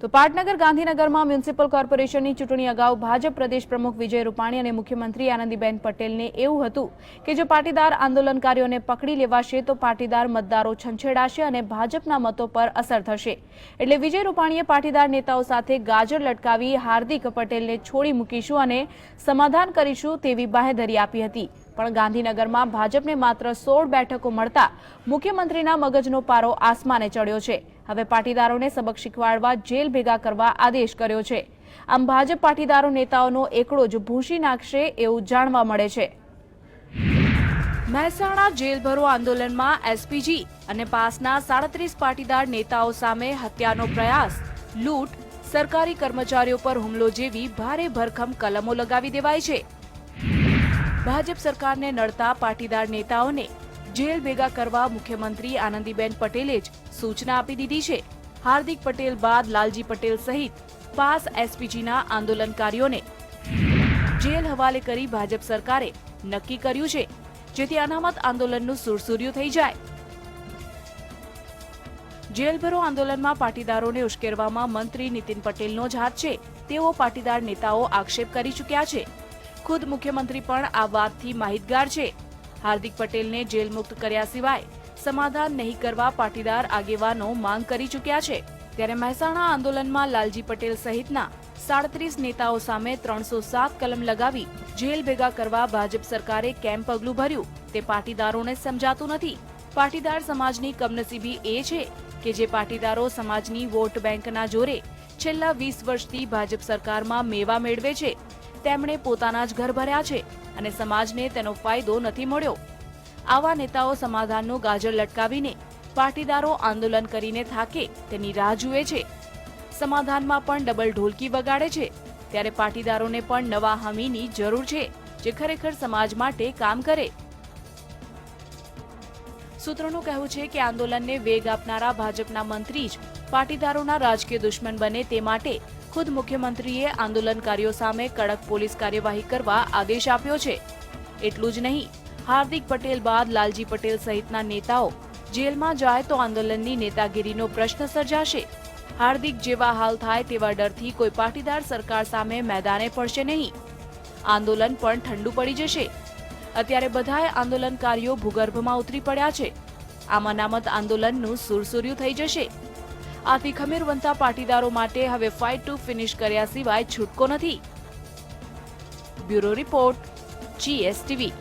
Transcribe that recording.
તો પાટનગર ગાંધીનગરમાં મ્યુનિસિપલ કોર્પોરેશનની ચૂંટણી અગાઉ ભાજપ પ્રદેશ પ્રમુખ વિજય રૂપાણી અને મુખ્યમંત્રી આનંદીબેન પટેલને એવું હતું કે જો પાટીદાર આંદોલનકારીઓને પકડી લેવાશે તો પાટીદાર મતદારો છંછેડાશે અને ભાજપના મતો પર અસર થશે. એટલે વિજય રૂપાણીએ પાટીદાર નેતાઓ સાથે ગાજર લટકાવી હાર્દિક પટેલને છોડી મૂકીશું અને સમાધાન કરીશું તેવી બાહેધરી આપી હતી. પણ ગાંધીનગરમાં ભાજપને માત્ર સોળ બેઠકો મળતા મુખ્યમંત્રીના મગજનો પારો આસમાને ચડ્યો છે. હવે પાટીદારોને સબક શીખવાડવા જેલ ભેગા કરવા આદેશ કર્યો છે. આમ ભાજપ પાટીદારો નેતાઓનો એકડો જ ભૂંસી નાખશે એવું જાણવા મળે છે. મહેસાણા જેલભરો આંદોલનમાં એસપીજી અને પાસના સાડત્રીસ પાટીદાર નેતાઓ સામે હત્યાનો પ્રયાસ. લૂંટ, સરકારી કર્મચારીઓ પર હુમલો જેવી ભારે ભરખમ કલમો લગાવી દેવાય છે. ભાજપ સરકારને નડતા પાટીદાર નેતાઓને જેલ ભેગા કરવા મુખ્યમંત્રી આનંદીબેન પટેલે જ સૂચના આપી દીધી છે. હાર્દિક પટેલ બાદ લાલજી પટેલ સહિત પાસ એસપીજીના આંદોલનકારીઓને જેલ હવાલે કરી ભાજપ સરકારે નક્કી કર્યું છે, જેથી અનામત આંદોલનનું સુરસુર્યું થઈ જાય. જેલભરો આંદોલનમાં પાટીદારોને ઉશ્કેરવામાં મંત્રી નીતિન પટેલનો જ હાથ છે. તેવો પાટીદાર નેતાઓ આક્ષેપ કરી ચૂક્યા છે. ખુદ મુખ્યમંત્રી પણ આ વાતથી માહિતગાર છે. હાર્દિક પટેલને જેલ મુક્ત કર્યા સિવાય સમાધાન નહીં કરવા પાટીદાર આગેવાનો માંગ કરી ચૂક્યા છે. ત્યારે મહેસાણા આંદોલનમાં લાલજી પટેલ સહિતના સાડત્રીસ નેતાઓ સામે ત્રણસો સાત કલમ લગાવી જેલ ભેગા કરવા ભાજપ સરકારે કેમ પગલું ભર્યું. તે પાટીદારોને સમજાતું નથી. પાટીદાર સમાજની કમનસીબી એ છે કે જે પાટીદારો સમાજની વોટ બેંકના જોરે છેલ્લા વીસ વર્ષથી ભાજપ સરકારમાં મેવા મેળવે છે. તેમણે પોતાના જ ઘર ભર્યા છે અને સમાજને તેનો ફાયદો નથી મળ્યો. આવા નેતાઓ સમાધાનનું ગાજર લટકાવીને પાટીદારો આંદોલન કરીને થાકે તેની રાહ જુએ છે. સમાધાનમાં પણ ડબલ ઢોલકી વગાડે છે. ત્યારે પાટીદારોને પણ નવા હમીની જરૂર છે જે ખરેખર સમાજ માટે કામ કરે. સૂત્રોનું કહેવું છે કે આંદોલનને વેગ આપનારા ભાજપના મંત્રી જ પાટીદારોના રાજકીય દુશ્મન બને તે માટે ખુદ મુખ્યમંત્રીએ આંદોલનકારીઓ સામે કડક પોલીસ કાર્યવાહી કરવા આદેશ આપ્યો છે. એટલું જ નહીં, હાર્દિક પટેલ બાદ લાલજી પટેલ સહિતના નેતાઓ જેલમાં જાય તો આંદોલનની નેતાગીરીનો પ્રશ્ન સર્જાશે. હાર્દિક જેવા હાલ થાય તેવા ડરથી કોઈ પાટીદાર સરકાર સામે મેદાને પડશે નહીં. આંદોલન પણ ઠંડુ પડી જશે. અત્યારે બધાએ આંદોલનકારીઓ ભૂગર્ભમાં ઉતરી પડ્યા છે. આ મનામત આંદોલનનું સુરસુર્યું થઈ જશે. આથી ખમીરવંતા પાટીદારો માટે હવે ફાઇટ ટુ ફિનિશ કર્યા સિવાય છૂટકો નથી. Bureau report GSTV